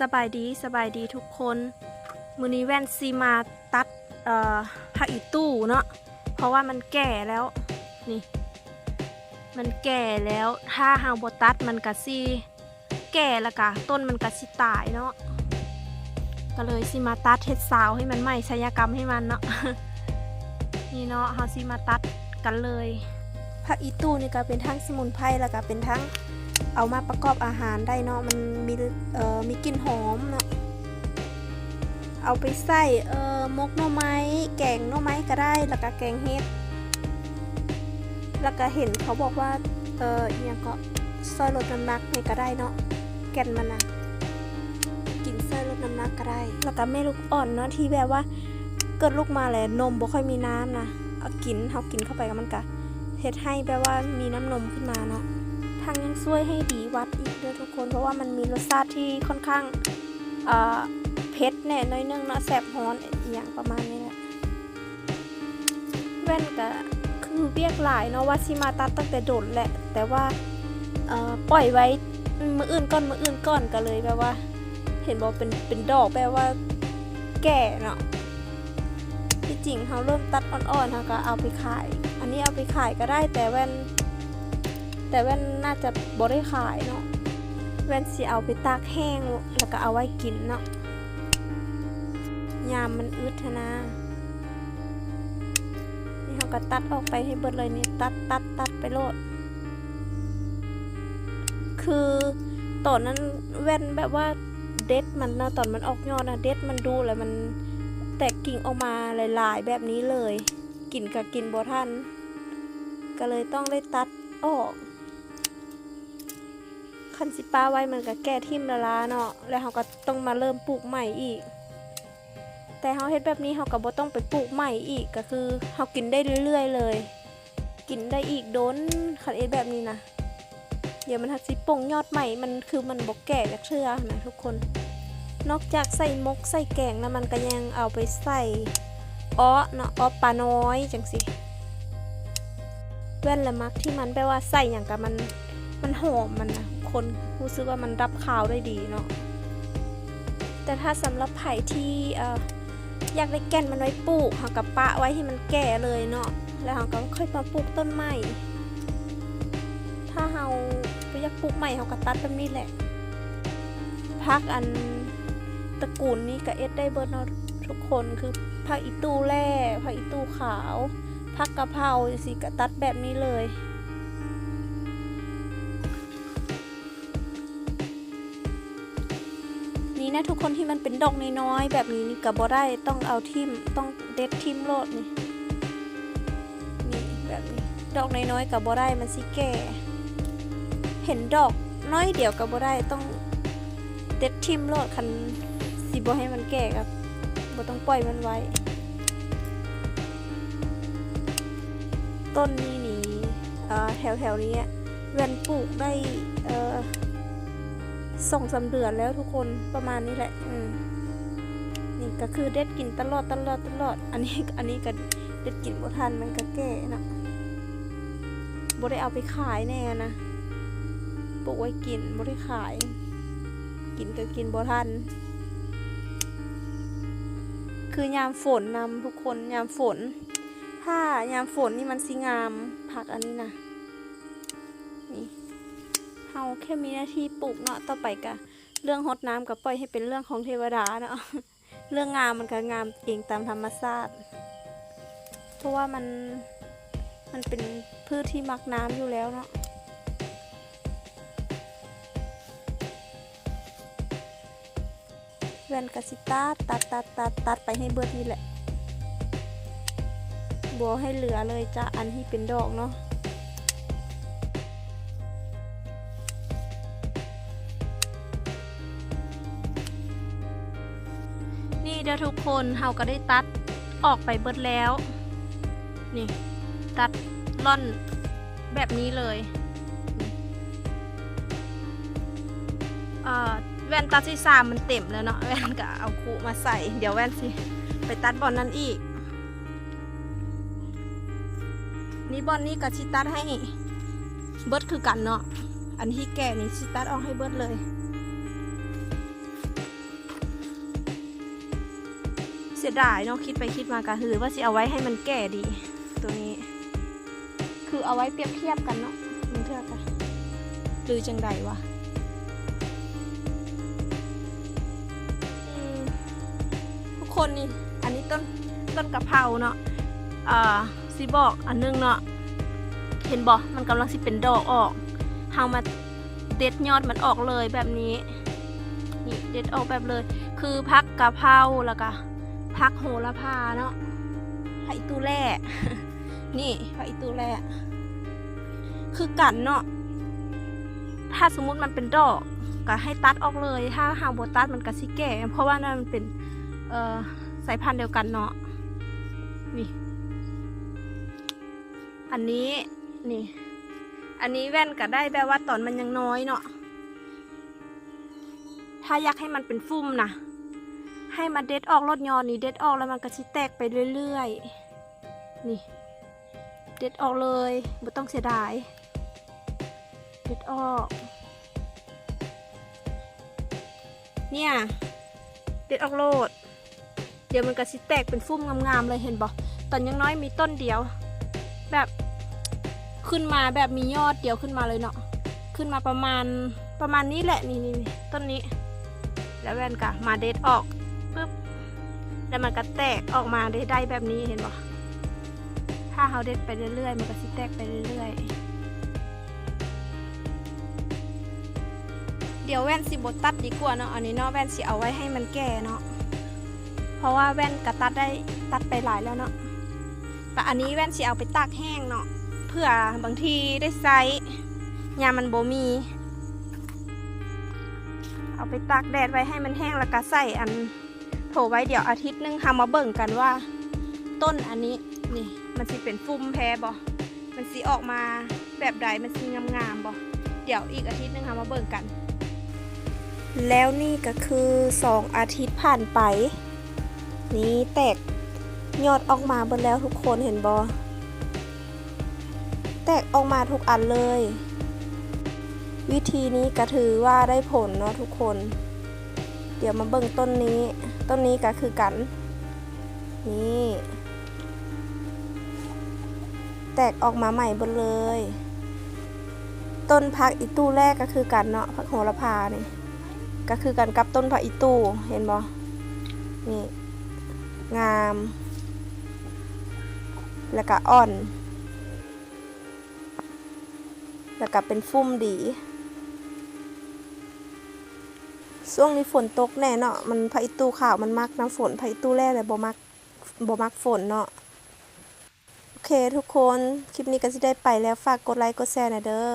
สบายดีสบายดีทุกคน มือนี้แว่นซีมาตัดเอ่อผักอีตู้เนาะเพราะว่ามันแก่แล้วนี่ มันแก่แล้วถ้าหางบตัดมันกะซีแก่แล้วกะต้นมันกะสิตายเนาะก็เลยซีมาตัดเฮ็ดสาวให้มันใหม่ศัลยกรรมให้มันเนาะนี่เนาะเฮาซีมาตัดกันเลยผักอีตู้นี่ก็เป็นทั้งสมุนไพรแล้วก็เป็นทั้งเอามาประกอบอาหารได้เนาะมัน มีเอ่อมีกลิ่นหอมเนาะเอาไปใส่เอ่อมกหน่อไม้แกงหน่อไม้ก็ได้แล้วก็แกงเฮ็ดแล้วก็เห็นเขาบอกว่าเอออหยังก็ซอยลดน้ำหนักนี่ก็ได้เนาะแกนมันนะกินซอยลดน้ำหนักก็ได้ แล้วก็แม่ลูกอ่อนเนาะที่แบบว่าเกิดลูกมาแล้วนมบ่ค่อยมีน้ำนะเอากินเฮากินเข้าไปก็มันก็เฮ็ดให้แบบว่ามีน้ำนมขึ้นมาเนาะ ทางยังช่วยให้ดีวัดอีกด้วยทุกคน เพราะว่ามันมีรสชาติที่ค่อนข้างเผ็ดแน่น้อยนึงเนาะแสบฮ้อนอหย่างประมาณนี้แหละแว่นก็คือเบียกหลายเนาะว่าสิมาตัดตั้งแต่โดดแหละ แต่ว่าปล่อยไว้มืออื่นก่อนมืออื่นก่อนก็เลยแบบว่า เห็นบอกเป็นเป็นดอกแปลว่า แก่เนาะที่จริงเขาเริ่มตัดอ่อนๆเขาก็เอาไปขาย อันนี้เอาไปขายก็ได้แต่แว่น แต่แว่นน่าจะบ่ได้ขายเนาะแว่นสิเอาไปตากแห้งแล้วก็เอาไว้กินเนาะยามมันอึดนะนี่เขาก็ตัดออกไปให้เบิดเลยนี่ตัดตัดตัดไปโลด คือตอนนั้นแว่นแบบว่าเด็ดมันนะตอนมันออกยอดนะเด็ดมันดูแล้วมันแตกกิ่งออกมาหลายๆ แบบนี้เลย กินกับกินบ่ทันก็เลยต้องได้ตัดออก คันสิป้าไว้มันก็แก้ทิ่มละลาเนาะแล้วเขาก็ต้องมาเริ่มปลูกใหม่อีก แต่เขาเฮ็ดแบบนี้เขาก็บ่ต้องไปปลูกใหม่อีกก็คือเขากินได้เรื่อยๆเลย กินได้อีกโดนคันเอ็ดแบบนี้นะเดี๋ยวมันทักสิป่งยอดใหม่มันคือมันบกแก่จากเชื่อนะทุกคน นอกจากใส่มกใส่แกงแล้วมันก็ยังเอาไปใส่อ้อเนาะอ้อปลาน้อยจังสิแว่นละมักที่มันแปลว่าใส่อย่างกับมันมันหอมมันนะ คนรู้สึกว่ามันรับข่าวได้ดีเนาะแต่ถ้าสำหรับไผ่ที่ออยากได้แก่นมันไว้ปลูกเขากับปะไว้ให้มันแก่เลยเนาะแล้วเขาก็ค่อยมาปลูกต้นใหม่ถ้าเราอยากปลูกใหม่เขาก็ตัดแบบนี้แหละพักอันตระกูลนี้กับเอ็ดได้เบิร์เนาะทุกคนคือผักอีตูแร่ผักอีตูขาวผักกะเพราสิกะตัดแบบนี้เลย นี่นะทุกคนที่มันเป็นดอกน้อยๆแบบนี้นี่กับบ่ได้ต้องเอาทิมต้องเด็ดทิมโลดนี่นี่แบบนี้ดอกน้อยๆกับบ่ได้มันสิแก่เห็นดอกน้อยเดียวกับบ่ได้ต้องเด็ดทิมโลดคันสิบ่ให้มันแก่ครับบ่ต้องปล่อยมันไว้ ต้นนี้นี่แถวแถวๆนี้อะเวนปลูกได้เอ่อ สองสาเดือนแล้วทุกคนประมาณนี้แหละ อืมนี่ก็คือเด็ดกินตลอดตลอดตลอด อันนี้อันนี้ก็เด็ดกินบ่ทันมันก็แก่นะบ่ได้เอาไปขายแน่นะปลูกไว้กินบ่ได้ขาย กินก็กินบ่ทัน คือยามฝนนำทุกคนยามฝน ถ้ายามฝนนี่มันสิงามผักอันนี้นะ เฮาแค่มีหน้าที่ปลูกเนาะต่อไปกะเรื่องฮดน้ำกับปล่อยให้เป็นเรื่องของเทวดาเนาะเรื่องงามมันก็งามเองตามธรรมชาติเพราะว่ามันมันเป็นพืชที่มักน้ำอยู่แล้วเนาะเพื่อนกสิตาตัดตัดตัดตัดไปให้เบิดนี่แหละบัวให้เหลือเลยจ้ะอันที่เป็นดอกเนาะ ด้อทุกคนเฮาก็ได้ตัดออกไปเบิดแล้ว นี่ ตัดล่อนแบบนี้เลยเออแว่นตัดที่สามมันเต็มแล้วเนาะแว่นก็เอาคูมาใส่ เดี๋ยวแว่นสิ ไปตัดบอลนั้นอีก นี่บอลนี้ก็ชิตัดให้เบิดคือกันเนาะอันที่แก่นี่ชิตัดออกให้เบิดเลย สียดายเนาะคิดไปคิดมาก็คือว่าสิเอาไว้ให้มันแก่ดี ตัวนี้ คือเอาไว้เปรียบเทียบกันเนาะมันเท่ากันหรือจังใดวะอืมทุกคนนี่ อันนี้ต้นต้นกะเพราเนาะอ่าสิบอกอันนึงเนาะเห็นบอกมันกำลังสิเป็นดอกออกเฮามาเด็ดยอดมันออกเลยแบบนี้นี่เด็ดออกแบบเลย คือพักกะเพราแล้วก็ พักโหระพาเนาะผักอีตูแร่นี่ผักอีตูแร่คือกันเนาะถ้าสมมุติมันเป็นดอกก็ให้ตัดออกเลย ถ้าหางโบตัดมันก็สิแก่ เพราะว่านั่นมันเป็นเอ่อสายพันธุ์เดียวกันเนาะนี่ อันนี้นี่ อันนี้แว่นก็ได้แบบว่าตอนมันยังน้อยเนาะถ้าอยากให้มันเป็นฟุ้มนะ ให้มันเด็ดออกรดยอนนี่เด็ดออกแล้วมันก็สิแตกไปเรื่อยๆ นี่ เด็ดออกเลยไม่ต้องเสียดาย เด็ดออก เนี่ย เด็ดออกโลด เดี๋ยวมันก็สิแตกเป็นฟุ้มงามๆเลยเห็นบ่ตอนยังน้อยมีต้นเดียว แบบขึ้นมาแบบมียอดเดียวขึ้นมาเลยเนาะ ขึ้นมาประมาณประมาณนี้แหละนี่นี่นี่ต้นนี้ แล้วแว่นกะมาเด็ดออก แล้วมันก็แตกออกมาได้ได้แบบนี้เห็นบ่ถ้าเราเด็ดไปเรื่อยๆ มันก็สิแตกไปเรื่อยๆ เดี๋ยวแว่นสิบตัดดีกว่าเนาะ อันนี้เนาะแว่นสิเอาไว้ให้มันแก่เนาะ เพราะว่าแว่นกะตัดได้ตัดไปหลายแล้วเนาะ แต่อันนี้แว่นสิเอาไปตากแห้งเนาะ เพื่อบางทีได้ไซส์ยามมันโบมี เอาไปตากแดดไว้ให้มันแห้งแล้วก็ใส่อัน โถไว้เดี๋ยวอาทิตย์หนึงหามาเบิ่งกันว่า ต้นอันนี้นี่ มันสิเป็นฟุ่มแพ้บ่มันสิออกมาแบบใดมันสิงามๆบ่เดี๋ยวอีกอาทิตย์หนึงหามาเบิ่งกัน แล้วนี่ก็คือสองอาทิตย์ผ่านไป นี่แตกยอดออกมาเบนแล้วทุกคนเห็นบ่แตกออกมาทุกอันเลย วิธีนี้ก็ถือว่าได้ผลเนาะทุกคน เดี๋ยวมาเบิ่งต้นนี้ ต้นนี้ก็คือกัน นี่ แตกออกมาใหม่หมดเลย ต้นพักอีตู้แรกก็คือกันเนาะพักโหระพานี่ก็คือกันกับต้นพักอีตู้เห็นบ่นี่งาม แล้วก็อ่อน แล้วก็เป็นฟุ้มดี ช่วงนี้ฝนตกแน่เนาะมันพายุตูขาวมันมักน้ำฝนพายุตูแร่เลยบ่มักบ่มักฝนเนาะโอเคทุกคน คลิปนี้ก็จะได้ไปแล้วฝากกดไลค์กดแชร์หน่อยเด้อ